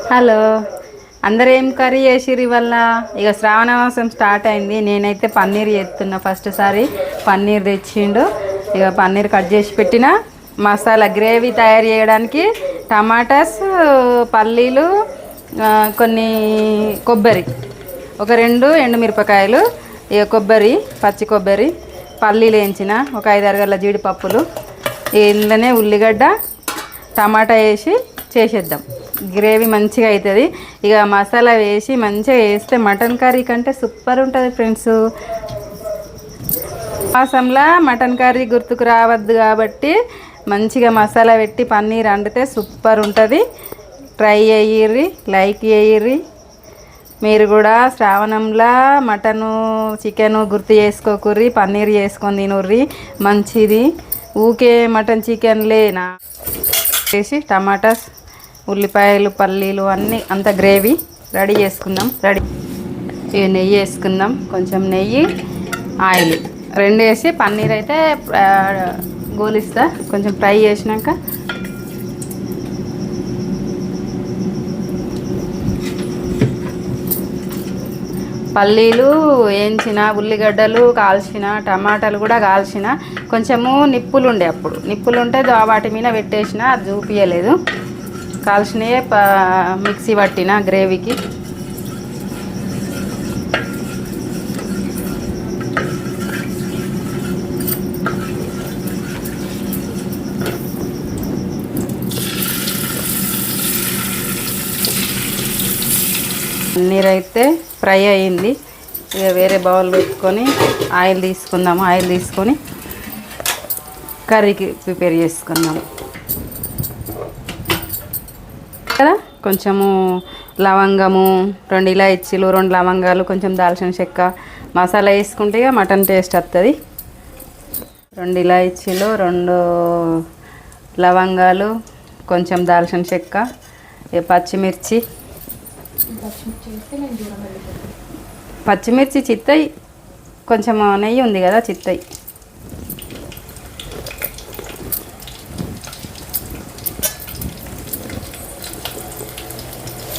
Hello. అందరు ఏం curry చేసిరు ఇవల్ల ఇక శ్రావణ మాసం స్టార్ట్ అయింది. నేనైతే పన్నీర్ చేస్తున్నా. ఫస్ట్ సారి పన్నీర్ తెచ్చిండు. ఇక పన్నీర్ కట్ చేసి పెట్టిన. మసాలా గ్రేవీ తయారు చేయడానికి టమాటాస్ పల్లీలు కొన్ని కొబ్బరి. ఒక రెండు ఎండుమిరపకాయలు ఇక కొబ్బరి పచ్చి కొబ్బరి పల్లీలు వేయించిన. ఒక ఐదు అరగల జీడిపప్పులు. ఇందులోనే ఉల్లిగడ్డ టమాటా వేసి చేసేద్దాం. గ్రేవీ మంచిగా అవుతుంది ఇక మసాలా వేసి మంచిగా వేస్తే మటన్ కర్రీ కంటే సూపర్ ఉంటుంది ఫ్రెండ్స్. మాసంలో మటన్ కర్రీ గుర్తుకు రావద్దు కాబట్టి మంచిగా మసాలా పెట్టి పన్నీర్ వండితే సూపర్ ఉంటుంది. ట్రై చేయిర్రి లైక్ చేయిర్రి. మీరు కూడా శ్రావణంలో మటను చికెను గుర్తు చేసుకోకుర్రి పన్నీర్ చేసుకొని తినుర్రి. మంచిది. ఊకే మటన్ చికెన్ లేనా చేసి టమాటాస్ ఉల్లిపాయలు పల్లీలు అన్నీ అంత గ్రేవీ రెడీ చేసుకుందాం. రెడీ నెయ్యి వేసుకుందాం. కొంచెం నెయ్యి ఆయిల్. రెండు వేసి పన్నీర్ అయితే గోలిస్తా. కొంచెం ఫ్రై చేసినాక. పల్లీలు వేయించిన ఉల్లిగడ్డలు కాల్చిన టమాటాలు కూడా కాల్చిన కొంచెము నిప్పులు ఉండే అప్పుడు. నిప్పులు ఉంటే వాటి మీద పెట్టేసిన అది చూపించలేదు కాల్చినవే మిక్సీ పట్టిన గ్రేవీకి. పన్నీర్ అయితే ఫ్రై అయింది. ఇక వేరే బౌల్ పెట్టుకొని ఆయిల్ తీసుకుందాము ఆయిల్ తీసుకొని కర్రీకి ప్రిపేర్ చేసుకుందాము కదా? కొంచెము లవంగము రెండు ఇలాచీలు రెండు లవంగాలు కొంచెం దాల్చిన చెక్క మసాలా వేసుకుంటే ఇక మటన్ టేస్ట్ వస్తుంది రెండు ఇలాచీలు రెండు లవంగాలు కొంచెం దాల్చిన చెక్క ఇక పచ్చిమిర్చి. పచ్చిమిర్చి చిత్తయి. కొంచెం నెయ్యి ఉంది కదా చిత్తయి.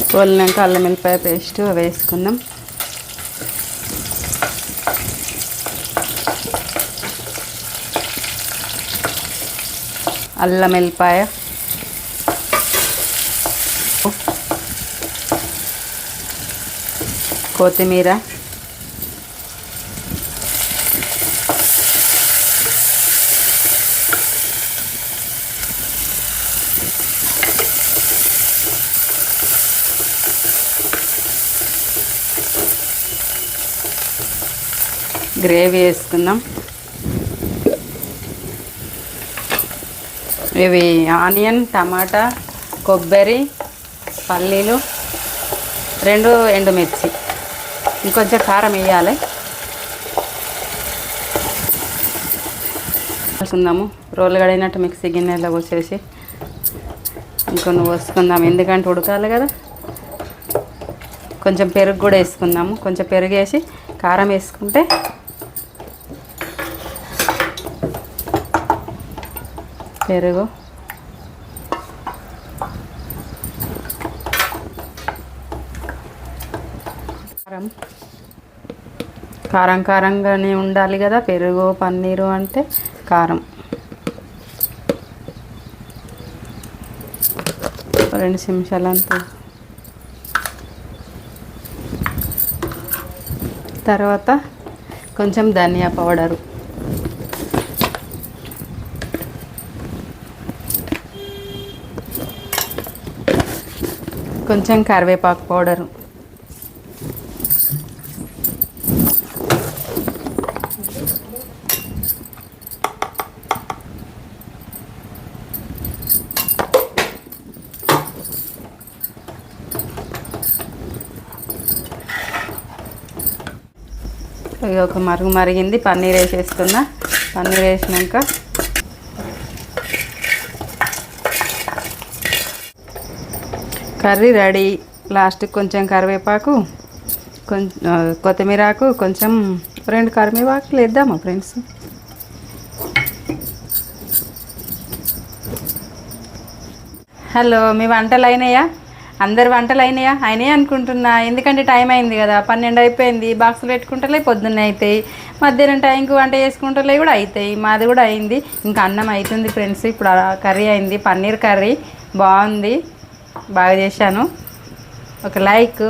కోలినాక అల్లం వెల్లిపాయ పేస్ట్ వేసుకుందాం. అల్లం వెల్లిపాయ. కొత్తిమీర. గ్రేవీ వేసుకుందాం. ఇవి ఆనియన్ టమాటా కొబ్బరి పల్లీలు రెండు ఎండుమిర్చి. ఇంకొంచెం కారం వేయాలి. వేసుకుందాము రోలు కడిగినట్టు మిక్సీ గిన్నెలో పోసేసి ఇంకొన్ని పోసుకుందాం. ఎందుకంటే ఉడకాలి కదా. కొంచెం పెరుగు కూడా వేసుకుందాము. కొంచెం పెరుగు వేసి కారం వేసుకుంటే పెరుగు. కారం. కారం కారంగానే ఉండాలి కదా పెరుగు పన్నీరు అంటే కారం. రెండు నిమిషాలు అంతే తర్వాత కొంచెం ధనియా పౌడరు. కొంచెం కరివేపాకు పౌడరు. ఇది ఒక మరుగు మరిగింది పన్నీర్ వేసేస్తున్నా. పన్నీర్ వేసినాక కర్రీ రెడీ. లాస్ట్కి కొంచెం కరివేపాకు కొంచెం కొత్తిమీరాకు కొంచెం రెండు కరివేపాకులు వేద్దామా ఫ్రెండ్స్. హలో మీ వంటలు అయినాయా? అందరు వంటలు అయినాయా? అయినాయి అనుకుంటున్నా. ఎందుకంటే టైం అయింది కదా. పన్నెండు అయిపోయింది. బాక్సులు పెట్టుకుంటలే పొద్దున్నే అవుతాయి మధ్యాహ్నం టైంకి వంట చేసుకుంటలే కూడా అవుతాయి మాది కూడా అయింది. ఇంకా అన్నం అవుతుంది ఫ్రెండ్స్. ఇప్పుడు కర్రీ అయింది. పన్నీర్ కర్రీ. బాగుంది. బాగా చేశాను. ఒక లైక్